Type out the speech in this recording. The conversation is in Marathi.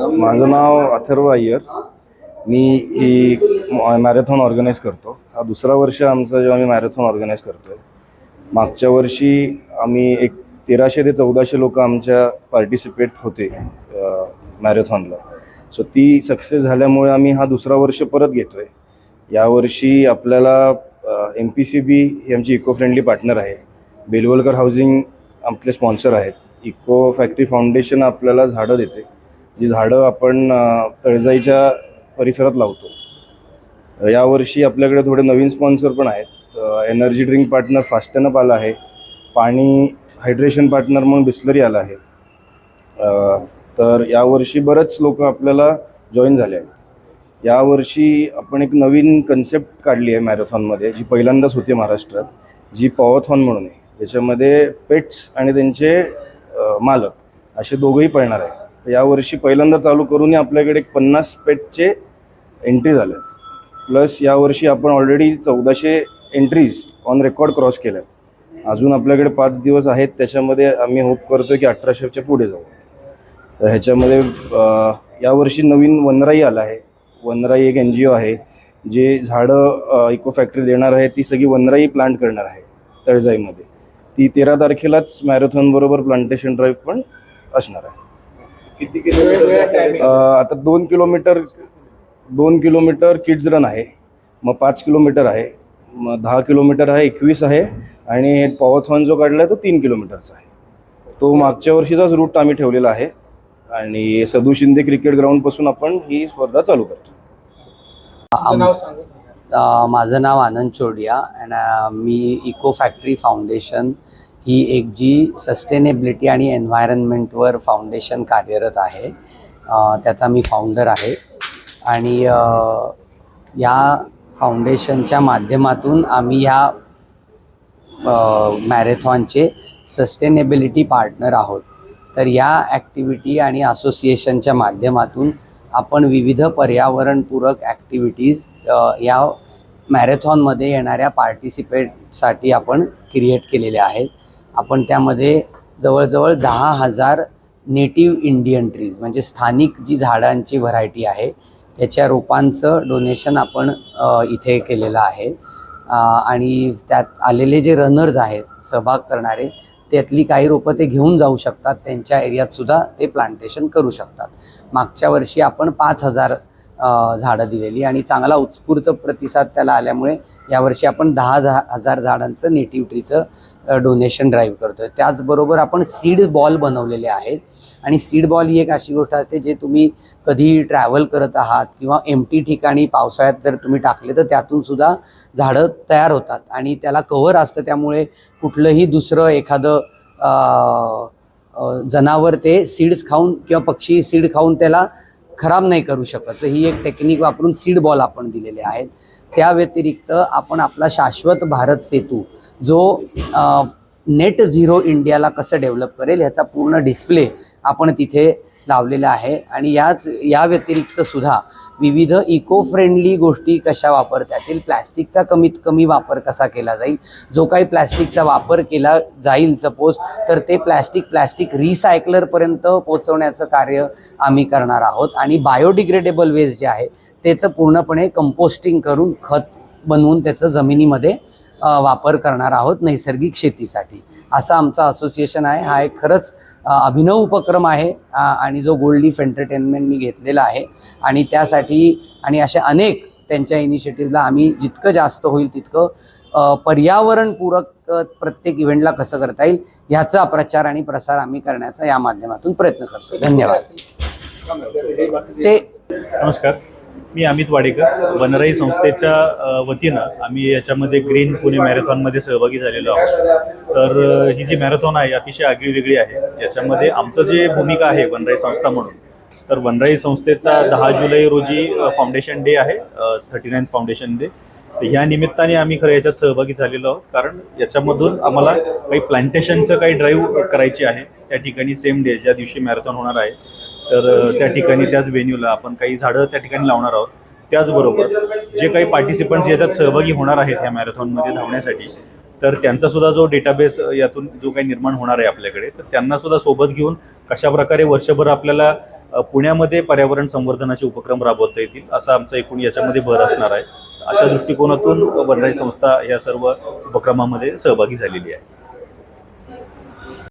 माझं नाव अथर्व अय्यर. मी ही मॅरेथॉन ऑर्गनाईज करतो. हा दुसरा वर्ष आमचा जेव्हा मी मॅरेथॉन ऑर्गनाईज आहे मागच्या वर्षी आम्ही एक तेराशे ते चौदाशे लोक आमच्या पार्टिसिपेट होते मॅरेथॉनला. सो ती सक्सेस झाल्यामुळे आम्ही हा दुसरा वर्ष परत घेतोय. यावर्षी आपल्याला एम पी सी बी ही आमची इको फ्रेंडली पार्टनर आहे. बेलवलकर हाऊसिंग आपले स्पॉन्सर आहेत. इको फॅक्टरी फाउंडेशन आपल्याला झाडं देते. जी झाडं आपण तळजाईच्या परिसरात लावतो. यावर्षी आपल्याकडे थोडे नवीन स्पॉन्सर पण आहेत. एनर्जी ड्रिंक पार्टनर फास्टनअप आला आहे. पाणी हायड्रेशन पार्टनर म्हणून बिस्लरी आला आहे. तर यावर्षी बरेच लोक आपल्याला जॉईन झाले आहेत. यावर्षी आपण एक नवीन कन्सेप्ट काढली आहे मॅरेथॉनमध्ये जी पहिल्यांदाच होती महाराष्ट्रात जी पॉवथॉन म्हणून आहे. त्याच्यामध्ये पेट्स आणि त्यांचे मालक असे दोघंही पळणार आहे यावर्षी पहिल्यांदा चालू करूनही आपल्याकडे एक पन्नास पेटचे एंट्री झाले प्लस यावर्षी आपण ऑलरेडी चौदाशे एंट्रीज ऑन रेकॉर्ड क्रॉस केल्यात. अजून आपल्याकडे पाच दिवस आहेत त्याच्यामध्ये आम्ही होप करतो की अठराशेच्या पुढे जाऊ. तर ह्याच्यामध्ये यावर्षी नवीन वनराई आला आहे. वनराई एक एन जी ओ आहे जे झाडं इको फॅक्टरी देणार आहे ती सगळी वनराई प्लांट करणार आहे तळजाईमध्ये. ती तेरा तारखेलाच मॅरेथॉनबरोबर प्लांटेशन ड्राईव्ह पण असणार आहे. किती किलोमीटर आता दोन किलोमीटर दोन किलोमीटर किड्स रन आहे. मग पाच किलोमीटर आहे. मग दहा किलोमीटर आहे एकवीस आहे. आणि पॉवथॉन जो काढला आहे तो तीन किलोमीटरचा आहे. तो मागच्या वर्षीचाच रूट आम्ही ठेवलेला आहे. आणि सदू शिंदे क्रिकेट ग्राउंडपासून आपण ही स्पर्धा चालू करतो. तुमचं नाव सांगू. अ, माझं नाव आनंद चोडिया. अँड मी इको फॅक्टरी फाउंडेशन ही एक जी सस्टेनेबिलिटी आणि एन्व्हायरनमेंटवर फाउंडेशन कार्यरत आहे. त्याचा मी फाउंडर आहे. आणि या फाउंडेशनच्या माध्यमातून आम्ही ह्या मॅरेथॉनचे सस्टेनेबिलिटी पार्टनर आहोत. तर या ॲक्टिव्हिटी आणि असोसिएशनच्या माध्यमातून आपण विविध पर्यावरणपूरक ॲक्टिव्हिटीज या मॅरेथॉनमध्ये येणाऱ्या पार्टिसिपेटसाठी आपण क्रिएट केलेल्या आहेत. आपण त्यामध्ये जवळजवळ दहा हजार नेटिव्ह इंडियन ट्रीज म्हणजे स्थानिक जी झाडांची व्हरायटी आहे त्याच्या रोपांचं डोनेशन आपण इथे केलेलं आहे. आणि त्यात आलेले जे रनर्स आहेत सहभाग करणारे त्यातली काही रोपं ते घेऊन जाऊ शकतात. त्यांच्या एरियातसुद्धा ते प्लांटेशन करू शकतात. मागच्या वर्षी आपण पाच हजार झाडं दिलेली आणि चांगला उत्स्फूर्त प्रतिसाद त्याला आल्यामुळे यावर्षी आपण दहा झा हजार झाडांचं नेटिव्ह ट्रीचं डोनेशन ड्राईव्ह करतो आहे त्याचबरोबर आपण सीड बॉल बनवलेले आहेत. आणि सीड बॉल ही एक अशी गोष्ट असते जे तुम्ही कधी ट्रॅव्हल करत आहात किंवा एमटी ठिकाणी पावसाळ्यात जर तुम्ही टाकले तर त्यातून सुद्धा झाडं तयार होतात. आणि त्याला कव्हर असतं त्यामुळे कुठलंही दुसरं एखादं जनावर ते सीड्स खाऊन किंवा पक्षी सीड खाऊन त्याला खराब नाही करू शकत. ही एक टेक्निक वापरून सीड बॉल आपण दिलेले आहेत. त्या व्यतिरिक्त आपण आपला शाश्वत भारत सेतू जो नेट झिरो इंडियाला कसं डेव्हलप करेल ह्याचा पूर्ण डिस्प्ले आपण तिथे लावलेला आहे. आणि याच या व्यतिरिक्त सुद्धा विविध इको फ्रेंडली गोष्टी कशा वापरता येतील प्लॅस्टिकचा कमीत कमी वापर कसा केला जाईल? जो काही प्लॅस्टिकचा वापर केला जाईल सपोज तर ते प्लॅस्टिक प्लॅस्टिक रिसायकलरपर्यंत पोचवण्याचं कार्य आम्ही करणार आहोत. आणि बायोडिग्रेडेबल वेस्ट जे आहे त्याचं पूर्णपणे कंपोस्टिंग करून खत बनवून त्याचं जमिनीमध्ये वापर करणार आहोत नैसर्गिक शेतीसाठी. असा आमचा असोसिएशन आहे. हा एक खरंच अभिनव उपक्रम आहे आणि जो गोल्ड लीफ एंटरटेनमेंटनी घेतलेला आहे. आणि त्यासाठी आणि अशा अनेक त्यांच्या इनिशिएटिव्हला आम्ही जितकं जास्त होईल तितकं पर्यावरणपूरक प्रत्येक इव्हेंटला कसं करता येईल ह्याचा प्रचार आणि प्रसार आम्ही करण्याचा या माध्यमातून प्रयत्न करतो धन्यवाद. ते नमस्कार. मी अमित वाडेकर वनराई संस्थेच्या वतीनं आम्ही याच्यामध्ये ग्रीन पुणे मॅरेथॉनमध्ये सहभागी झालेलो आहोत. तर ही जी मॅरेथॉन आहे अतिशय आगळी वेगळी आहे. याच्यामध्ये आमचं जे भूमिका आहे वनराई संस्था म्हणून तर वनराई संस्थेचा दहा जुलै रोजी फाउंडेशन डे आहे थर्टी नाईन्थ फाउंडेशन डे. या निमित्ताने आम्ही खरं याच्यात सहभागी झालेलो आहोत. कारण याच्यामधून आम्हाला काही प्लांटेशनचं काही ड्राईव्ह करायची आहे. त्या ठिकाणी सेम डे ज्या दिवशी मॅरेथॉन होणार आहे तर त्या ठिकाणी त्याच व्हेन्यूला आपण काही झाडं त्या ठिकाणी लावणार आहोत. त्याचबरोबर जे काही पार्टिसिपंट्स याच्यात सहभागी होणार आहेत ह्या मॅरेथॉनमध्ये धावण्यासाठी तर त्यांचा सुद्धा जो डेटाबेस यातून जो काही निर्माण होणार आहे आपल्याकडे तर त्यांना सुद्धा सोबत घेऊन कशा प्रकारे वर्षभर आपल्याला पुण्यामध्ये पर्यावरण संवर्धनाचे उपक्रम राबवता येतील असा आमचा एकूण याच्यामध्ये भर असणार आहे. अशा दृष्टिकोनातून भंडारी संस्था या सर्व उपक्रमामध्ये सहभागी झालेली आहे.